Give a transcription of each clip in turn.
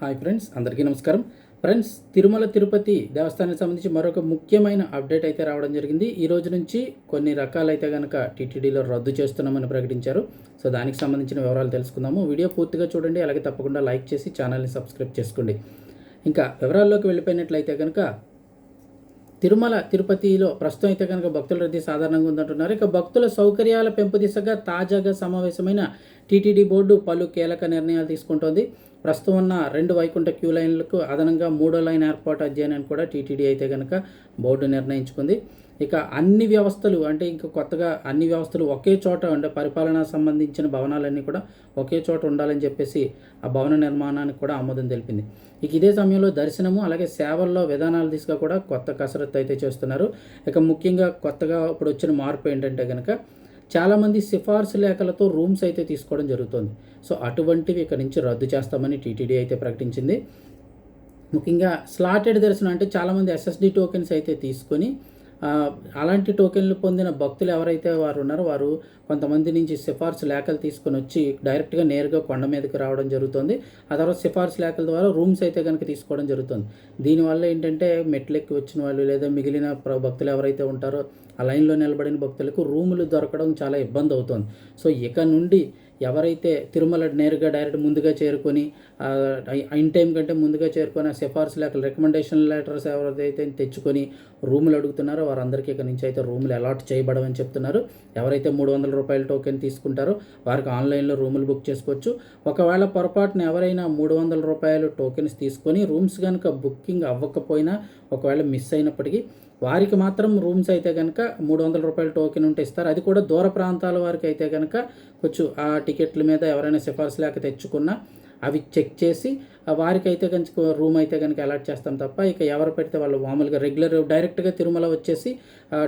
Hi friends అందరికీ నమస్కారం. Friends Tirumala Tirupati దేవస్థానానికి సంబంధించి మరొక ముఖ్యమైన అప్డేట్ అయితే రావడం జరిగింది. ఈ రోజు నుంచి కొన్ని రకాలైతే కనుక టీటీడీలో రద్దు చేస్తున్నామని ప్రకటించారు. సో దానికి సంబంధించిన వివరాలు తెలుసుకుందాము. వీడియో పూర్తిగా చూడండి అలాగే తప్పకుండా లైక్ చేసి ఛానల్ని సబ్స్క్రైబ్ చేసుకోండి. ఇంకా వివరాల్లోకి వెళ్ళిపోయినట్లయితే కనుక తిరుమల తిరుపతిలో ప్రస్తుతం అయితే కనుక భక్తుల రద్దీ సాధారణంగా ఉందంటున్నారు. ఇక భక్తుల సౌకర్యాల పెంపు దిశగా తాజాగా సమావేశమైన టీటీడీ బోర్డు పలు కీలక నిర్ణయాలు తీసుకుంటోంది. ప్రస్తుతం ఉన్న రెండు వైకుంఠ క్యూ లైన్లకు అదనంగా మూడో లైన్ ఏర్పాటు అధ్యయనాన్ని కూడా టీటీడీ అయితే కనుక బోర్డు నిర్ణయించుకుంది. ఇక అన్ని వ్యవస్థలు అంటే ఇంకా కొత్తగా అన్ని వ్యవస్థలు ఒకే చోట అంటే పరిపాలన సంబంధించిన భవనాలన్నీ కూడా ఒకే చోట ఉండాలని చెప్పేసి ఆ భవన నిర్మాణానికి కూడా ఆమోదం తెలిపింది. ఇక ఇదే సమయంలో దర్శనము అలాగే సేవల్లో విధానాలు దిశగా కూడా కొత్త కసరత్తు అయితే చేస్తున్నారు. ఇక ముఖ్యంగా కొత్తగా ఇప్పుడు వచ్చిన మార్పు ఏంటంటే కనుక చాలామంది సిఫార్సు లేఖలతో రూమ్స్ అయితే తీసుకోవడం జరుగుతుంది. సో అటువంటివి ఇక్కడ నుంచి రద్దు చేస్తామని టీటీడీ అయితే ప్రకటించింది. ముఖ్యంగా స్లాటెడ్ దర్శనం అంటే చాలామంది ఎస్ఎస్డి టోకెన్స్ అయితే తీసుకొని అలాంటి టోకెన్లు పొందిన భక్తులు ఎవరైతే వారు ఉన్నారో వారు కొంతమంది నుంచి సిఫార్సు లేఖలు తీసుకొని వచ్చి డైరెక్ట్గా నేరుగా కొండ మీదకి రావడం జరుగుతుంది. ఆ తర్వాత సిఫార్సు లేఖల ద్వారా రూమ్స్ అయితే కనుక తీసుకోవడం జరుగుతుంది. దీనివల్ల ఏంటంటే మెట్లెక్కి వచ్చిన వాళ్ళు లేదా మిగిలిన ప్ర- భక్తులు ఎవరైతే ఉంటారో ఆ లైన్లో నిలబడిన భక్తులకు రూములు దొరకడం చాలా ఇబ్బంది అవుతుంది. సో ఇక నుండి ఎవరైతే తిరుమల నేరుగా డైరెక్ట్ ముందుగా చేరుకొని ఇన్ టైం కంటే ముందుగా చేరుకొని ఆ సిఫార్సు లేక రికమెండేషన్ లెటర్స్ ఎవరైతే తెచ్చుకొని రూములు అడుగుతున్నారో వారందరికీ ఇక్కడ నుంచి అయితే రూములు అలాట్ చేయబడమని చెప్తున్నారు. ఎవరైతే మూడు వందల రూపాయల టోకెన్ తీసుకుంటారో వారికి ఆన్లైన్లో రూములు బుక్ చేసుకోవచ్చు. ఒకవేళ పొరపాటున ఎవరైనా మూడు వందల రూపాయలు టోకెన్స్ తీసుకొని రూమ్స్ కనుక బుకింగ్ అవ్వకపోయినా ఒకవేళ మిస్ అయినప్పటికీ వారికి మాత్రం రూమ్స్ అయితే కనుక మూడు వందల రూపాయల టోకెన్ ఉంటే ఇస్తారు. అది కూడా దూర ప్రాంతాల వారికి అయితే కనుక కొంచెం ఆ టికెట్ల మీద ఎవరైనా సిఫార్సు లేక తెచ్చుకున్నా అవి చెక్ చేసి వారికైతే కనుక రూమ్ అయితే కనుక అలాట్ చేస్తాం తప్ప ఇక ఎవరు పెడితే వాళ్ళు మామూలుగా రెగ్యులర్ డైరెక్ట్గా తిరుమల వచ్చేసి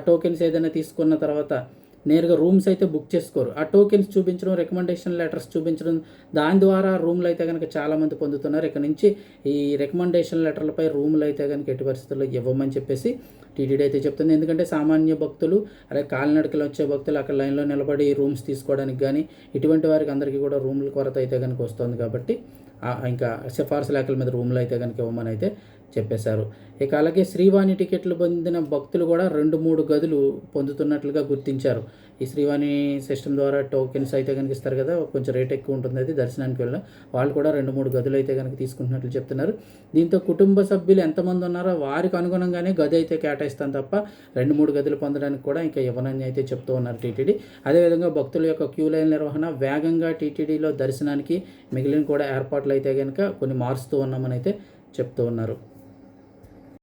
టోకెన్స్ ఏదైనా తీసుకున్న తర్వాత నేరుగా రూమ్స్ అయితే బుక్ చేసుకోరు. ఆ టోకెన్స్ చూపించడం రికమెండేషన్ లెటర్స్ చూపించడం దాని ద్వారా రూమ్లు అయితే కనుక చాలామంది పొందుతున్నారు. ఇక్కడ నుంచి ఈ రికమెండేషన్ లెటర్లపై రూమ్లు అయితే కనుక ఎట్టి పరిస్థితుల్లో ఇవ్వమని చెప్పేసి టీటీడీ అయితే చెప్తుంది. ఎందుకంటే సామాన్య భక్తులు అలాగే కాలినడకలు వచ్చే భక్తులు అక్కడ లైన్లో నిలబడి రూమ్స్ తీసుకోవడానికి కానీ ఇటువంటి వారికి అందరికీ కూడా రూమ్ల కొరత అయితే కనుక వస్తుంది కాబట్టి ఇంకా సిఫార్సు లేఖల మీద రూమ్లు అయితే కనుక ఇవ్వమని అయితే చెప్పేశారు. ఇక అలాగే శ్రీవాణి టికెట్లు పొందిన భక్తులు కూడా రెండు మూడు గదులు పొందుతున్నట్లుగా గుర్తించారు. ఈ శ్రీవాణి సిస్టమ్ ద్వారా టోకెన్స్ అయితే కనుక ఇస్తారు కదా కొంచెం రేట్ ఎక్కువ ఉంటుంది. అది దర్శనానికి వెళ్ళిన వాళ్ళు కూడా రెండు మూడు గదులు అయితే కనుక తీసుకుంటున్నట్లు చెప్తున్నారు. దీంతో కుటుంబ సభ్యులు ఎంతమంది ఉన్నారో వారికి అనుగుణంగానే గది అయితే కేటాయిస్తాం తప్ప రెండు మూడు గదులు పొందడానికి కూడా ఇంకా ఇవ్వనని అయితే చెప్తూ ఉన్నారు టీటీడీ. అదేవిధంగా భక్తుల యొక్క క్యూ లైన్ నిర్వహణ వేగంగా టీటీడీలో దర్శనానికి మిగిలిన కూడా ఏర్పాట్లు అయితే కనుక కొన్ని మారుస్తూ ఉన్నామని అయితే చెప్తూ ఉన్నారు.